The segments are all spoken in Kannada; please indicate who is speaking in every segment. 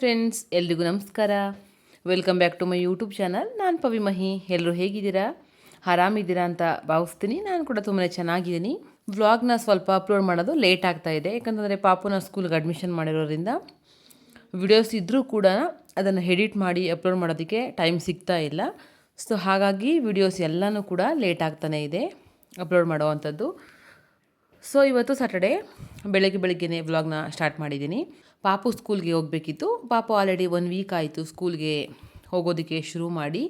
Speaker 1: ಫ್ರೆಂಡ್ಸ್ ಎಲ್ರಿಗೂ ನಮಸ್ಕಾರ. Welcome back to my YouTube channel ನಾನು ಪವಿ ಮಹಿ. ಎಲ್ಲರೂ ಹೇಗಿದ್ದೀರಾ? ಆರಾಮಿದ್ದೀರಾ ಅಂತ ಭಾವಿಸ್ತೀನಿ. ನಾನು ಕೂಡ ತುಂಬಾ ಚೆನ್ನಾಗಿದ್ದೀನಿ. ವ್ಲಾಗ್ನ ಸ್ವಲ್ಪ ಅಪ್ಲೋಡ್ ಮಾಡೋದು ಲೇಟ್ ಆಗ್ತಾ ಇದೆ. ಯಾಕಂತಂದರೆ ಪಾಪುನ ಸ್ಕೂಲ್ಗೆ ಅಡ್ಮಿಷನ್ ಮಾಡಿರೋದ್ರಿಂದ ವಿಡಿಯೋಸ್ ಇದ್ದರೂ ಕೂಡ ಅದನ್ನು ಎಡಿಟ್ ಮಾಡಿ ಅಪ್ಲೋಡ್ ಮಾಡೋದಕ್ಕೆ ಟೈಮ್ ಸಿಗ್ತಾ ಇಲ್ಲ. ಸೊ ಹಾಗಾಗಿ ವಿಡಿಯೋಸ್ ಎಲ್ಲನೂ ಕೂಡ ಲೇಟ್ ಆಗ್ತಾನೇ ಇದೆ ಅಪ್ಲೋಡ್ ಮಾಡೋವಂಥದ್ದು. ಸೊ ಇವತ್ತು ಸಾಟರ್ಡೆ ಬೆಳಗ್ಗೆ ಬೆಳಗ್ಗೆನೇ ವ್ಲಾಗ್ನ ಸ್ಟಾರ್ಟ್ ಮಾಡಿದ್ದೀನಿ. ಪಾಪು ಸ್ಕೂಲ್ಗೆ ಹೋಗಬೇಕಿತ್ತು. ಪಾಪು ಆಲ್ರೆಡಿ ಒನ್ ವೀಕ್ ಆಯಿತು ಸ್ಕೂಲ್ಗೆ ಹೋಗೋದಕ್ಕೆ ಶುರು ಮಾಡಿ.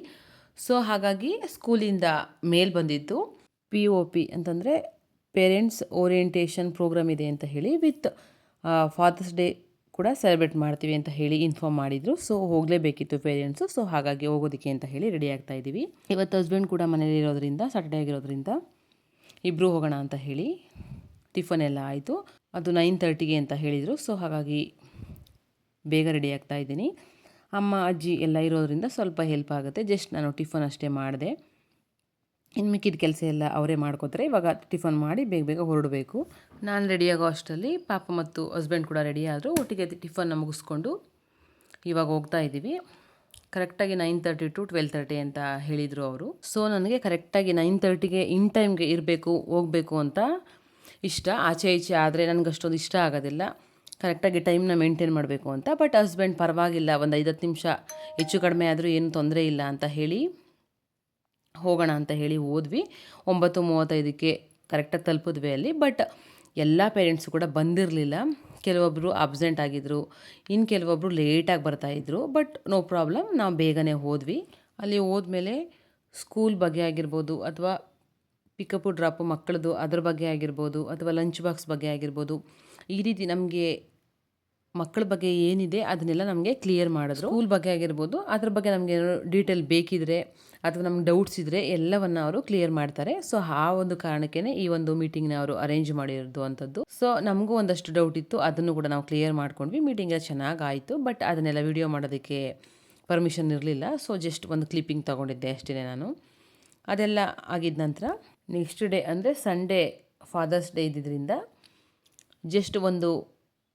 Speaker 1: ಸೊ ಹಾಗಾಗಿ ಸ್ಕೂಲಿಂದ ಮೇಲ್ ಬಂದಿತ್ತು. ಪಿ ಒ ಪಿ ಅಂತಂದರೆ ಪೇರೆಂಟ್ಸ್ ಓರಿಯೆಂಟೇಷನ್ ಪ್ರೋಗ್ರಾಮ್ ಇದೆ ಅಂತ ಹೇಳಿ ವಿತ್ ಫಾದರ್ಸ್ ಡೇ ಕೂಡ ಸೆಲೆಬ್ರೇಟ್ ಮಾಡ್ತೀವಿ ಅಂತ ಹೇಳಿ ಇನ್ಫಾರ್ಮ್ ಮಾಡಿದರು. ಸೊ ಹೋಗಲೇಬೇಕಿತ್ತು ಪೇರೆಂಟ್ಸು ಸೊ ಹಾಗಾಗಿ ಹೋಗೋದಕ್ಕೆ ಅಂತ ಹೇಳಿ ರೆಡಿ ಆಗ್ತಾ ಇದ್ದೀವಿ. ಇವತ್ತು ಹಸ್ಬೆಂಡ್ ಕೂಡ ಮನೇಲಿ ಇರೋದ್ರಿಂದ ಸಾಟರ್ಡೇ ಆಗಿರೋದ್ರಿಂದ ಇಬ್ಬರು ಹೋಗೋಣ ಅಂತ ಹೇಳಿ ಟಿಫನ್ ಎಲ್ಲ ಆಯಿತು. ಅದು ನೈನ್ ತರ್ಟಿಗೆ ಅಂತ ಹೇಳಿದರು. ಸೊ, ಹಾಗಾಗಿ ಬೇಗ ರೆಡಿ ಆಗ್ತಾ ಇದ್ದೀನಿ. ಅಮ್ಮ, ಅಜ್ಜಿ ಎಲ್ಲ ಇರೋದ್ರಿಂದ ಸ್ವಲ್ಪ ಹೆಲ್ಪ್ ಆಗುತ್ತೆ. ಜಸ್ಟ್ ನಾನು ಟಿಫನ್ ಅಷ್ಟೇ ಮಾಡಿದೆ. ಇನ್ನು ಮಿಕ್ಕಿದ ಕೆಲಸ ಎಲ್ಲ ಅವರೇ ಮಾಡ್ಕೋತಾರೆ. ಇವಾಗ ಟಿಫನ್ ಮಾಡಿ ಬೇಗ ಬೇಗ ಹೊರಡಬೇಕು. ನಾನು ರೆಡಿಯಾಗೋ ಅಷ್ಟರಲ್ಲಿ ಪಾಪ ಮತ್ತು ಹಸ್ಬೆಂಡ್ ಕೂಡ ರೆಡಿ ಆದರು. ಒಟ್ಟಿಗೆ ಟಿಫನ್ನ ಮುಗಿಸ್ಕೊಂಡು ಇವಾಗ ಹೋಗ್ತಾ ಇದ್ದೀವಿ. ಕರೆಕ್ಟಾಗಿ nine thirty to twelve thirty ಅಂತ ಹೇಳಿದರು ಅವರು. ಸೊ ನನಗೆ ಕರೆಕ್ಟಾಗಿ ನೈನ್ ತರ್ಟಿಗೆ ಇನ್ ಟೈಮ್ಗೆ ಇರಬೇಕು, ಹೋಗಬೇಕು ಅಂತ ಇಷ್ಟ, ಆಚೆ ಈಚೆ ಆದರೆ ನನಗೆ ಅಷ್ಟೊಂದು ಇಷ್ಟ ಆಗೋದಿಲ್ಲ. ಕರೆಕ್ಟಾಗಿ ಟೈಮ್ನ ಮೇಂಟೈನ್ ಮಾಡಬೇಕು ಅಂತ ಬಟ್ ಹಸ್ಬೆಂಡ್ ಪರವಾಗಿಲ್ಲ, ಒಂದು ಐದತ್ತು ನಿಮಿಷ ಹೆಚ್ಚು ಕಡಿಮೆ ಆದರೂ ಏನು ತೊಂದರೆ ಇಲ್ಲ ಅಂತ ಹೇಳಿ ಹೋಗೋಣ ಅಂತ ಹೇಳಿ ಹೋದ್ವಿ. ಒಂಬತ್ತು ಮೂವತ್ತೈದಕ್ಕೆ ಕರೆಕ್ಟಾಗಿ ತಲುಪಿದ್ವಿ ಅಲ್ಲಿ ಬಟ್ ಎಲ್ಲ ಪೇರೆಂಟ್ಸು ಕೂಡ ಬಂದಿರಲಿಲ್ಲ. ಕೆಲವೊಬ್ಬರು ಅಬ್ಸೆಂಟ್ ಆಗಿದ್ದರು ಇನ್ನು ಕೆಲವೊಬ್ಬರು ಲೇಟಾಗಿ ಬರ್ತಾಯಿದ್ರು ಬಟ್ ನೋ ಪ್ರಾಬ್ಲಮ್ ನಾವು ಬೇಗನೆ ಹೋದ್ವಿ. ಅಲ್ಲಿ ಹೋದ್ಮೇಲೆ ಸ್ಕೂಲ್ ಬಗ್ಗೆ ಆಗಿರ್ಬೋದು, ಅಥವಾ ಪಿಕಪ್ಪು ಡ್ರಾಪು ಮಕ್ಕಳದು ಅದ್ರ ಬಗ್ಗೆ ಆಗಿರ್ಬೋದು ಅಥವಾ ಲಂಚ್ ಬಾಕ್ಸ್ ಬಗ್ಗೆ ಆಗಿರ್ಬೋದು, ಈ ರೀತಿ ನಮಗೆ ಮಕ್ಕಳ ಬಗ್ಗೆ ಏನಿದೆ ಅದನ್ನೆಲ್ಲ ನಮಗೆ ಕ್ಲಿಯರ್ ಮಾಡಿದ್ರು. ಸ್ಕೂಲ್ ಬಗ್ಗೆ ಆಗಿರ್ಬೋದು, ಅದ್ರ ಬಗ್ಗೆ ನಮಗೆ ಡೀಟೇಲ್ ಬೇಕಿದ್ರೆ ಅಥವಾ ನಮ್ಗೆ ಡೌಟ್ಸ್ ಇದ್ದರೆ ಎಲ್ಲವನ್ನು ಅವರು ಕ್ಲಿಯರ್ ಮಾಡ್ತಾರೆ. ಸೊ ಆ ಒಂದು ಕಾರಣಕ್ಕೇ ಈ ಒಂದು ಮೀಟಿಂಗ್ನ ಅವರು ಅರೇಂಜ್ ಮಾಡಿರೋದು ಅಂಥದ್ದು ಸೊ ನಮಗೂ ಒಂದಷ್ಟು ಡೌಟ್ ಇತ್ತು, ಅದನ್ನು ಕೂಡ ನಾವು ಕ್ಲಿಯರ್ ಮಾಡ್ಕೊಂಡ್ವಿ. ಮೀಟಿಂಗ್ ಎಲ್ಲ ಚೆನ್ನಾಗಿ ಆಯಿತು ಬಟ್ ಅದನ್ನೆಲ್ಲ ವಿಡಿಯೋ ಮಾಡೋದಕ್ಕೆ ಪರ್ಮಿಷನ್ ಇರಲಿಲ್ಲ. ಸೊ ಜಸ್ಟ್ ಒಂದು ಕ್ಲಿಪ್ಪಿಂಗ್ ತೊಗೊಂಡಿದ್ದೆ ಅಷ್ಟೇ ನಾನು. ಅದೆಲ್ಲ ಆಗಿದ ನಂತರ ನೆಕ್ಸ್ಟ್ ಡೇ ಅಂದರೆ ಸಂಡೇ ಫಾದರ್ಸ್ ಡೇ ಇದ್ದಿದ್ದರಿಂದ ಜಸ್ಟ್ ಒಂದು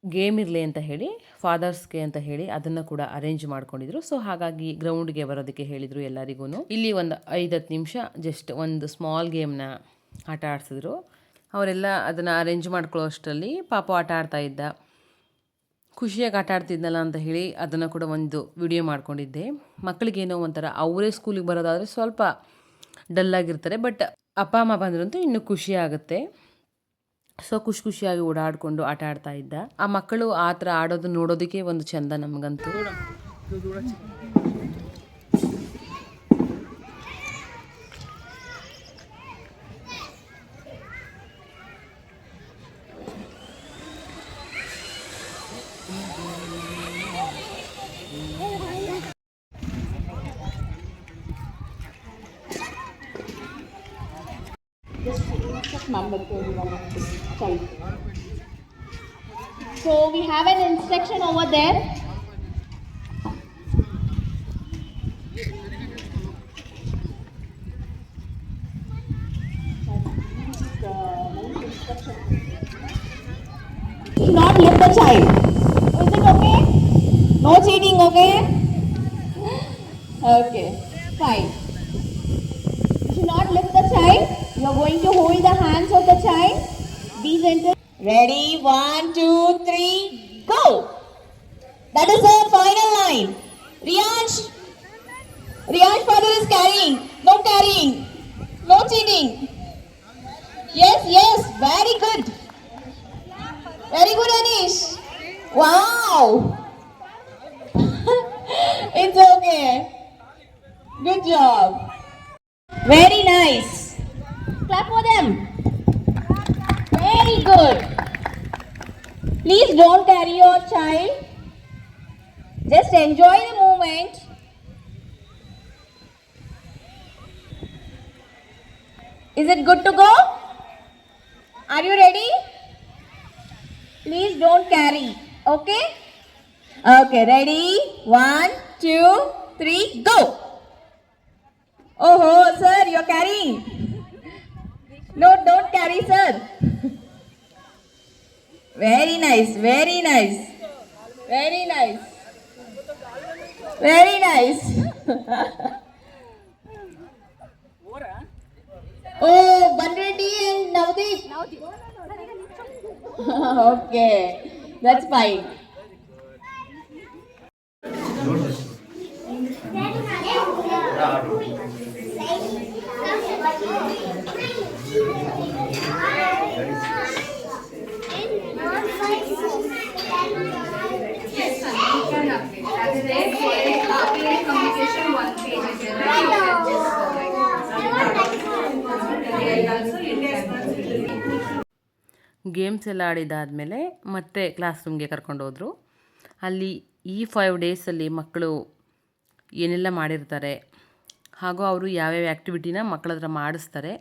Speaker 1: ಗೇಮ್ ಇರಲಿ ಅಂತ ಹೇಳಿ ಫಾದರ್ಸ್ಗೆ ಅಂತ ಹೇಳಿ ಅದನ್ನು ಕೂಡ ಅರೇಂಜ್ ಮಾಡ್ಕೊಂಡಿದ್ರು. ಸೊ ಹಾಗಾಗಿ ಗ್ರೌಂಡ್ಗೆ ಬರೋದಕ್ಕೆ ಹೇಳಿದರು ಎಲ್ಲರಿಗೂ ಇಲ್ಲಿ ಒಂದು ಐದತ್ತು ನಿಮಿಷ ಜಸ್ಟ್ ಒಂದು ಸ್ಮಾಲ್ ಗೇಮ್ನ ಆಟ ಆಡಿಸಿದ್ರು. ಅವರೆಲ್ಲ ಅದನ್ನು ಅರೇಂಜ್ ಮಾಡ್ಕೊಳ್ಳೋ ಅಷ್ಟರಲ್ಲಿ ಪಾಪ ಆಟ ಆಡ್ತಾ ಇದ್ದ. ಖುಷಿಯಾಗಿ ಆಟ ಆಡ್ತಿದ್ನಲ್ಲ ಅಂತ ಹೇಳಿ ಅದನ್ನು ಕೂಡ ಒಂದು ವಿಡಿಯೋ ಮಾಡ್ಕೊಂಡಿದ್ದೆ. ಮಕ್ಕಳಿಗೇನೋ ಒಂಥರ, ಅವರೇ ಸ್ಕೂಲಿಗೆ ಬರೋದಾದರೆ ಸ್ವಲ್ಪ ಡಲ್ಲಾಗಿರ್ತಾರೆ ಬಟ್ ಅಪ್ಪ, ಅಮ್ಮ ಬಂದ್ರಂತೂ ಇನ್ನೂ ಖುಷಿ ಆಗುತ್ತೆ. ಸೊ ಖುಷಿ ಖುಷಿಯಾಗಿ ಓಡಾಡಿಕೊಂಡು ಆಟ ಆಡ್ತಾ ಇದ್ದ. ಆ ಮಕ್ಕಳು ಆ ಥರ ಆಡೋದು ನೋಡೋದಕ್ಕೆ ಒಂದು ಚಂದ ನಮಗಂತೂ.
Speaker 2: So we have an instruction over there. Not lift the child. Is it okay? No cheating, okay? Okay, fine. You should not lift the child. You are going to hold the hands of the child. Be gentle. Ready? One, two, three, go! That is the final line. Riyansh, Riyansh father is carrying. No carrying. No cheating. Yes, yes, very good. Very good, Anish. Wow. it's okay. Good job. Very Please don't carry your child. Just enjoy the moment. Is it good to go? Are you ready? Please don't carry. Okay? Okay, ready? One, two, three, go. Oh, sir, you're carrying. No, don't carry, sir. Very nice, very nice, very nice, very nice. oh, Banredi and Navdeep. okay, that's fine.
Speaker 3: Thank.
Speaker 1: Games ಎಲ್ಲ ಆಡಿದಾದಮೇಲೆ ಮತ್ತೆ ಕ್ಲಾಸ್ ರೂಮ್ಗೆ ಕರ್ಕೊಂಡು ಹೋದರು. ಅಲ್ಲಿ ಈ ಫೈವ್ ಡೇಸಲ್ಲಿ ಮಕ್ಕಳು ಏನೆಲ್ಲ ಮಾಡಿರ್ತಾರೆ, ಹಾಗೂ ಅವರು ಯಾವ್ಯಾವ ಆ್ಯಕ್ಟಿವಿಟಿನ ಮಕ್ಕಳ ಹತ್ರ ಮಾಡಿಸ್ತಾರೆ,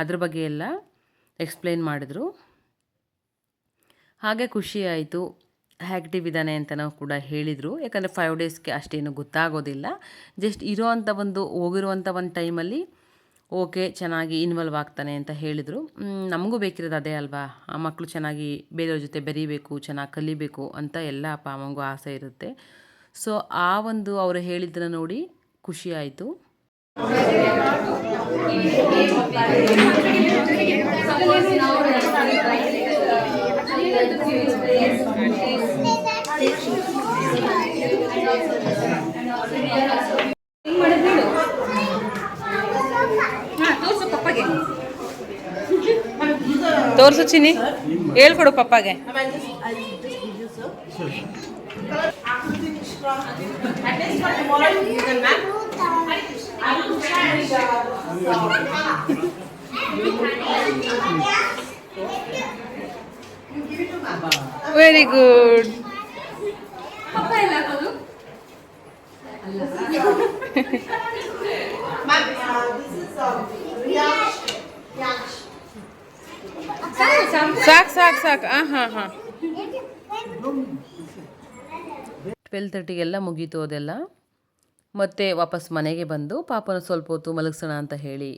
Speaker 1: ಅದ್ರ ಬಗ್ಗೆ ಎಲ್ಲ ಎಕ್ಸ್ಪ್ಲೈನ್ ಮಾಡಿದರು. ಹಾಗೆ ಖುಷಿ ಆಯಿತು. ಆ್ಯಕ್ಟಿವ್ ಇದ್ದಾನೆ ನಾವು ಕೂಡ ಹೇಳಿದರು. ಯಾಕಂದರೆ ಫೈವ್ ಡೇಸ್ಗೆ ಅಷ್ಟೇನು ಗೊತ್ತಾಗೋದಿಲ್ಲ. ಜಸ್ಟ್ ಇರೋವಂಥ ಒಂದು ಹೋಗಿರುವಂಥ ಒಂದು ಟೈಮಲ್ಲಿ ಓಕೆ ಚೆನ್ನಾಗಿ ಇನ್ವಾಲ್ವ್ ಆಗ್ತಾನೆ ಅಂತ ಹೇಳಿದರು. ನಮಗೂ ಬೇಕಿರೋದು ಅದೇ ಅಲ್ವಾ? ಆ ಮಕ್ಕಳು ಚೆನ್ನಾಗಿ ಬೇರೆಯವ್ರ ಜೊತೆ ಬೆರೀಬೇಕು, ಚೆನ್ನಾಗಿ ಕಲಿಬೇಕು ಅಂತ ಎಲ್ಲ ಅಪ್ಪ ಅಮ್ಮಂಗೂ ಆಸೆ ಇರುತ್ತೆ. ಸೊ ಆ ಒಂದು ಅವರು ಹೇಳಿದ್ದನ್ನು ನೋಡಿ ಖುಷಿ ತೋರಿಸು ಚಿನಿ ಹೇಳ್ಕೊಡು ಪಪ್ಪಾಗೆ. ವೆರಿ ಗುಡ್ ಸಾಕು ಸಾಕು ಸಾಕು. ಹಾಂ ಹಾಂ. ಹಾಂ ಟ್ವೆಲ್ ತರ್ಟಿಗೆಲ್ಲ ಮುಗೀತು ಅದೆಲ್ಲ. ಮತ್ತೆ ವಾಪಸ್ ಮನೆಗೆ ಬಂದು ಪಾಪನ ಸ್ವಲ್ಪ ಹೊತ್ತು ಮಲಗಿಸೋಣ ಅಂತ ಹೇಳಿ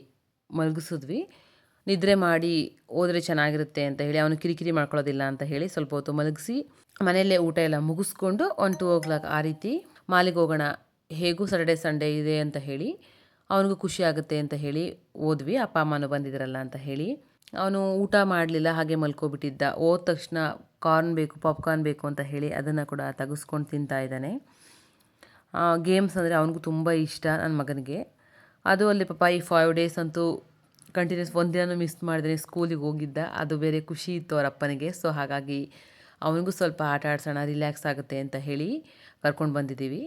Speaker 1: ಮಲಗಿಸಿದ್ವಿ. ನಿದ್ರೆ ಮಾಡಿ ಹೋದರೆ ಚೆನ್ನಾಗಿರುತ್ತೆ ಅಂತ ಹೇಳಿ, ಅವನು ಕಿರಿಕಿರಿ ಮಾಡ್ಕೊಳ್ಳೋದಿಲ್ಲ ಅಂತ ಹೇಳಿ ಸ್ವಲ್ಪ ಹೊತ್ತು ಮಲಗಿಸಿ ಮನೆಯಲ್ಲೇ ಊಟ ಎಲ್ಲ ಮುಗಿಸ್ಕೊಂಡು ಒನ್ ಟು ಓ ಕ್ಲಾಕ್ ಆ ರೀತಿ ಮಾಲಿಗೆ ಹೋಗೋಣ ಹೇಗೂ ಸಟರ್ಡೆ ಸಂಡೇ ಇದೆ ಅಂತ ಹೇಳಿ, ಅವನಿಗೂ ಖುಷಿ ಆಗುತ್ತೆ ಅಂತ ಹೇಳಿ ಓದ್ವಿ. ಅಪ್ಪ ಅಮ್ಮನೂ ಬಂದಿದ್ರಲ್ಲ ಅಂತ ಹೇಳಿ. ಅವನು ಊಟ ಮಾಡಲಿಲ್ಲ, ಹಾಗೆ ಮಲ್ಕೊಬಿಟ್ಟಿದ್ದ. ಹೋದ ತಕ್ಷಣ ಕಾರ್ನ್ ಬೇಕು ಪಾಪ್ಕಾರ್ನ್ ಬೇಕು ಅಂತ ಹೇಳಿ ಅದನ್ನು ಕೂಡ ತೆಗೆಸ್ಕೊಂಡು ತಿಂತಾ ಇದ್ದಾನೆ. ಗೇಮ್ಸ್ ಅಂದರೆ ಅವನಿಗೂ ತುಂಬ ಇಷ್ಟ ನನ್ನ ಮಗನಿಗೆ. ಅದು ಅಲ್ಲಿ ಪಾಪ ಈ ಫೈವ್ ಡೇಸ್ ಅಂತೂ ಕಂಟಿನ್ಯೂಸ್ ಒಂದಿನ ಮಿಸ್ ಮಾಡಿದ್ರೆ ಸ್ಕೂಲಿಗೆ ಹೋಗಿದ್ದ. ಅದು ಬೇರೆ ಖುಷಿ ಇತ್ತು ಅವ್ರ ಅಪ್ಪನಿಗೆ. ಸೊ ಹಾಗಾಗಿ ಅವನಿಗೂ ಸ್ವಲ್ಪ ಆಟ ಆಡ್ಸೋಣ ರಿಲ್ಯಾಕ್ಸ್ ಆಗುತ್ತೆ ಅಂತ ಹೇಳಿ ಕರ್ಕೊಂಡು ಬಂದಿದ್ದೀವಿ.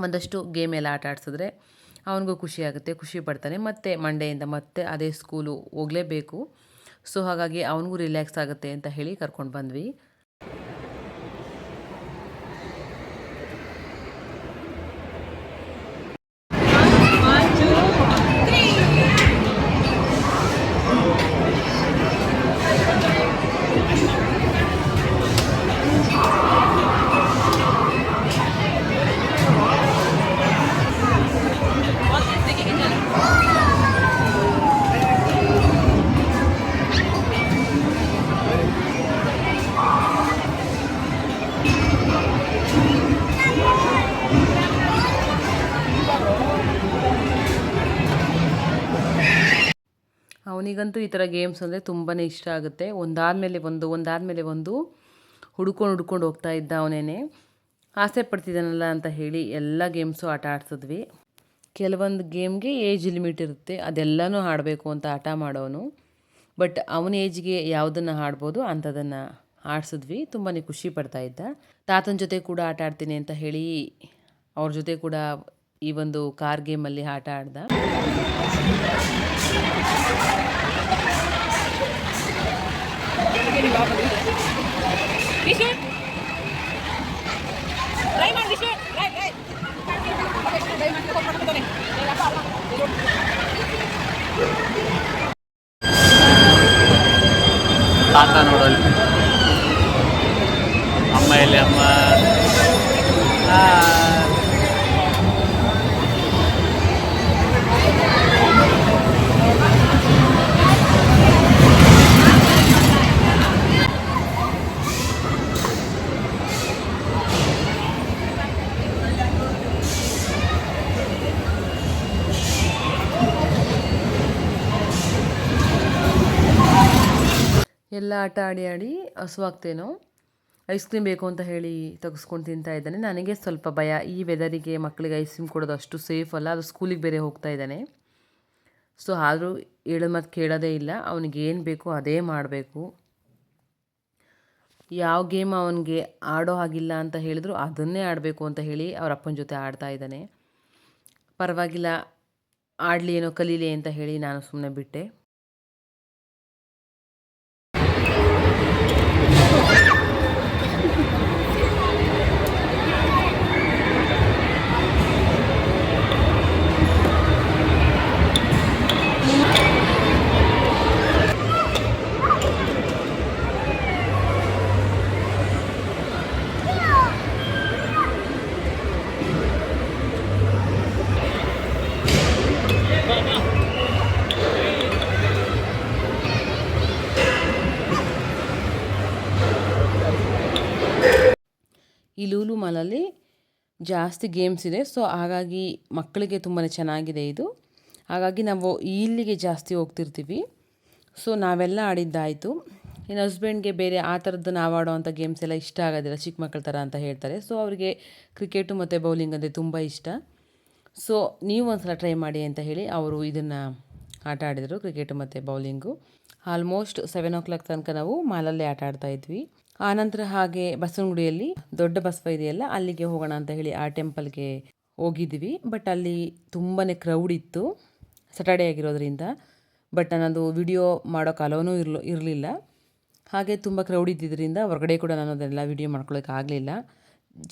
Speaker 1: ಒಂದಷ್ಟು ಗೇಮ್ ಎಲ್ಲ ಆಟ ಆಡಿಸಿದ್ರೆ ಅವನಿಗೂ ಖುಷಿ ಆಗುತ್ತೆ, ಖುಷಿ ಪಡ್ತಾನೆ. ಮತ್ತು ಮಂಡೆಯಿಂದ ಮತ್ತೆ ಅದೇ ಸ್ಕೂಲು ಹೋಗಲೇಬೇಕು. ಸೊ ಹಾಗಾಗಿ ಅವನಿಗೂ ರಿಲ್ಯಾಕ್ಸ್ ಆಗುತ್ತೆ ಅಂತ ಹೇಳಿ ಕರ್ಕೊಂಡು ಬಂದ್ವಿ. ಅವನಿಗಂತೂ ಈ ಥರ ಗೇಮ್ಸ್ ಅಂದರೆ ತುಂಬಾ ಇಷ್ಟ ಆಗುತ್ತೆ. ಒಂದಾದಮೇಲೆ ಒಂದು ಒಂದಾದಮೇಲೆ ಒಂದು ಹುಡ್ಕೊಂಡು ಹುಡ್ಕೊಂಡು ಹೋಗ್ತಾ ಇದ್ದ ಅವನೇನೆ. ಆಸೆ ಪಡ್ತಿದ್ದಾನಲ್ಲ ಅಂತ ಹೇಳಿ ಎಲ್ಲ ಗೇಮ್ಸು ಆಟ ಆಡ್ಸಿದ್ವಿ ಕೆಲವೊಂದು ಗೇಮ್ಗೆ ಏಜ್ ಲಿಮಿಟ್ ಇರುತ್ತೆ. ಅದೆಲ್ಲನೂ ಆಡಬೇಕು ಅಂತ ಆಟ ಮಾಡೋನು. ಬಟ್ ಅವನ ಏಜ್ಗೆ ಯಾವುದನ್ನು ಆಡ್ಬೋದು ಅಂಥದನ್ನು ಆಡಿಸಿದ್ವಿ. ತುಂಬಾ ಖುಷಿ ಪಡ್ತಾ ಇದ್ದ. ತಾತನ ಜೊತೆ ಕೂಡ ಆಟ ಆಡ್ತೀನಿ ಅಂತ ಹೇಳಿ ಅವ್ರ ಜೊತೆ ಕೂಡ ಈ ಒಂದು ಕಾರ್ ಗೇಮ್ ಅಲ್ಲಿ ಆಟ ಆಡ್ದ.
Speaker 4: ತಾತ ನೋಡಲ್ಲಿ ಅಮ್ಮ ಇಲ್ಲಿ ಅಮ್ಮ?
Speaker 1: ಎಲ್ಲ ಆಟ ಆಡಿ ಆಡಿ ಹಸುವಾಗ್ತೇನೋ ಐಸ್ ಕ್ರೀಮ್ ಬೇಕು ಅಂತ ಹೇಳಿ ತೆಗೆಸ್ಕೊಂಡು ತಿಂತಾ ಇದ್ದಾನೆ. ನನಗೆ ಸ್ವಲ್ಪ ಭಯ. ಈ ವೆದರಿಗೆ ಮಕ್ಕಳಿಗೆ ಐಸ್ ಕ್ರೀಮ್ ಕೊಡೋದು ಅಷ್ಟು ಸೇಫ್ ಅಲ್ಲ. ಅದು ಸ್ಕೂಲಿಗೆ ಬೇರೆ ಹೋಗ್ತಾ ಇದ್ದಾನೆ. ಸೊ ಆದರೂ ಹೇಳೋ ಮತ್ತು ಕೇಳೋದೇ ಇಲ್ಲ. ಅವನಿಗೆ ಏನು ಬೇಕೋ ಅದೇ ಮಾಡಬೇಕು. ಯಾವ ಗೇಮ್ ಅವನಿಗೆ ಆಡೋ ಹಾಗಿಲ್ಲ ಅಂತ ಹೇಳಿದ್ರು ಅದನ್ನೇ ಆಡಬೇಕು ಅಂತ ಹೇಳಿ ಅವರ ಅಪ್ಪನ ಜೊತೆ ಆಡ್ತಾ ಇದ್ದಾನೆ. ಪರವಾಗಿಲ್ಲ, ಆಡಲಿ ಏನೋ ಕಲೀಲಿ ಅಂತ ಹೇಳಿ ನಾನು ಸುಮ್ಮನೆ ಬಿಟ್ಟೆ. ಈ ಲೂಲು ಮಾಲಲ್ಲಿ ಜಾಸ್ತಿ ಗೇಮ್ಸ್ ಇದೆ. ಸೊ ಹಾಗಾಗಿ ಮಕ್ಕಳಿಗೆ ತುಂಬಾ ಚೆನ್ನಾಗಿದೆ ಇದು. ಹಾಗಾಗಿ ನಾವು ಇಲ್ಲಿಗೆ ಜಾಸ್ತಿ ಹೋಗ್ತಿರ್ತೀವಿ. ಸೊ ನಾವೆಲ್ಲ ಆಡಿದ್ದಾಯಿತು. ಇನ್ನು ಹಸ್ಬೆಂಡ್ಗೆ ಬೇರೆ ಆ ಥರದ್ದು ನಾವು ಆಡೋವಂಥ ಗೇಮ್ಸ್ ಎಲ್ಲ ಇಷ್ಟ ಆಗೋದಿಲ್ಲ. ಚಿಕ್ಕ ಮಕ್ಕಳ ಥರ ಅಂತ ಹೇಳ್ತಾರೆ. ಸೊ ಅವರಿಗೆ ಕ್ರಿಕೆಟು ಮತ್ತು ಬೌಲಿಂಗ್ ಅಂದರೆ ತುಂಬ ಇಷ್ಟ. ಸೊ ನೀವು ಒಂದು ಸಲ ಟ್ರೈ ಮಾಡಿ ಅಂತ ಹೇಳಿ ಅವರು ಇದನ್ನು ಆಟ ಆಡಿದರು ಕ್ರಿಕೆಟು ಮತ್ತು bowling almost seven o'clock ತನಕ ನಾವು ಮಾಲಲ್ಲೇ ಆಟ ಆಡ್ತಾ ಇದ್ವಿ. ಆನಂತರ ಹಾಗೆ ಬಸವನಗುಡಿಯಲ್ಲಿ ದೊಡ್ಡ ಬಸವ ಇದೆಯಲ್ಲ, ಅಲ್ಲಿಗೆ ಹೋಗೋಣ ಅಂತ ಹೇಳಿ ಆ ಟೆಂಪಲ್ಗೆ ಹೋಗಿದ್ವಿ ಬಟ್ ಅಲ್ಲಿ ತುಂಬಾ ಕ್ರೌಡ್ ಇತ್ತು ಸ್ಯಾಟರ್ಡೇ ಆಗಿರೋದ್ರಿಂದ. ಬಟ್ ನನ್ನದು ವಿಡಿಯೋ ಮಾಡೋ ಅಲೋನೂ ಇರಲು, ಇರಲಿಲ್ಲ. ಹಾಗೆ ತುಂಬ ಕ್ರೌಡ್ ಇದ್ದಿದ್ದರಿಂದ ಹೊರಗಡೆ ಕೂಡ ನಾನು ಅದನ್ನೆಲ್ಲ ವಿಡಿಯೋ ಮಾಡ್ಕೊಳ್ಳೋಕೆ ಆಗಲಿಲ್ಲ.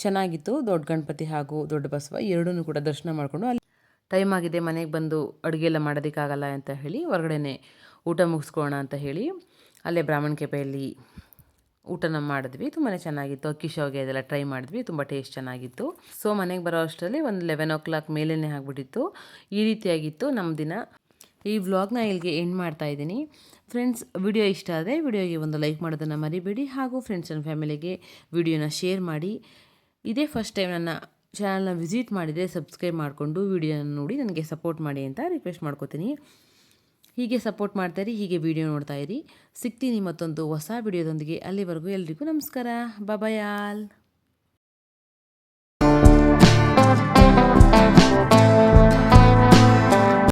Speaker 1: ಚೆನ್ನಾಗಿತ್ತು, ದೊಡ್ಡ ಗಣಪತಿ ಹಾಗೂ ದೊಡ್ಡ ಬಸವ ಎರಡೂ ಕೂಡ ದರ್ಶನ ಮಾಡಿಕೊಂಡು ಅಲ್ಲಿ ಟೈಮ್ ಆಗಿದೆ, ಮನೆಗೆ ಬಂದು ಅಡುಗೆ ಎಲ್ಲ ಮಾಡೋದಕ್ಕಾಗಲ್ಲ ಅಂತ ಹೇಳಿ ಹೊರಗಡೆನೆ ಊಟ ಮುಗಿಸ್ಕೊಳ್ಳೋಣ ಅಂತ ಹೇಳಿ ಅಲ್ಲೇ ಬ್ರಾಹ್ಮಣ ಕೆಪೆಯಲ್ಲಿ ಊಟನ ಮಾಡಿದ್ವಿ. ತುಂಬಾ ಚೆನ್ನಾಗಿತ್ತು. ಅಕ್ಕಿ ಶಾವಿಗೆ ಅದೆಲ್ಲ ಟ್ರೈ ಮಾಡಿದ್ವಿ. ತುಂಬ ಟೇಸ್ಟ್ ಚೆನ್ನಾಗಿತ್ತು. ಸೊ ಮನೆಗೆ ಬರೋ ಅಷ್ಟರಲ್ಲಿ ಒಂದು ಲೆವೆನ್ ಓ ಕ್ಲಾಕ್ ಮೇಲೇ ಆಗಿಬಿಟ್ಟಿತ್ತು. ಈ ರೀತಿಯಾಗಿತ್ತು ನಮ್ಮ ದಿನ. ಈ ವ್ಲಾಗ್ನ ಇಲ್ಲಿಗೆ ಎಂಡ್ ಮಾಡ್ತಾ ಇದ್ದೀನಿ. ಫ್ರೆಂಡ್ಸ್ ವಿಡಿಯೋ ಇಷ್ಟ ಆದರೆ ವಿಡಿಯೋಗೆ ಒಂದು ಲೈಕ್ ಮಾಡೋದನ್ನು ಮರಿಬೇಡಿ ಹಾಗೂ ಫ್ರೆಂಡ್ಸ್ ಆ್ಯಂಡ್ ಫ್ಯಾಮಿಲಿಗೆ ವಿಡಿಯೋನ ಶೇರ್ ಮಾಡಿ. ಇದೇ ಫಸ್ಟ್ ಟೈಮ್ ನನ್ನ ಚಾನಲ್ನ ವಿಸಿಟ್ ಮಾಡಿದರೆ ಸಬ್ಸ್ಕ್ರೈಬ್ ಮಾಡಿಕೊಂಡು ವಿಡಿಯೋನ ನೋಡಿ, ನನಗೆ ಸಪೋರ್ಟ್ ಮಾಡಿ ಅಂತ ರಿಕ್ವೆಸ್ಟ್ ಮಾಡ್ಕೋತೀನಿ. ಹೀಗೆ ಸಪೋರ್ಟ್ ಮಾಡ್ತಾಯಿರಿ ಹೀಗೆ ವಿಡಿಯೋ ನೋಡ್ತಾ ಇರಿ. ಸಿಗ್ತೀನಿ ಮತ್ತೊಂದು ಹೊಸ ವಿಡಿಯೋದೊಂದಿಗೆ ಅಲ್ಲಿವರೆಗೂ ಎಲ್ರಿಗೂ ನಮಸ್ಕಾರ. ಬಾಬಾಯಾಲ್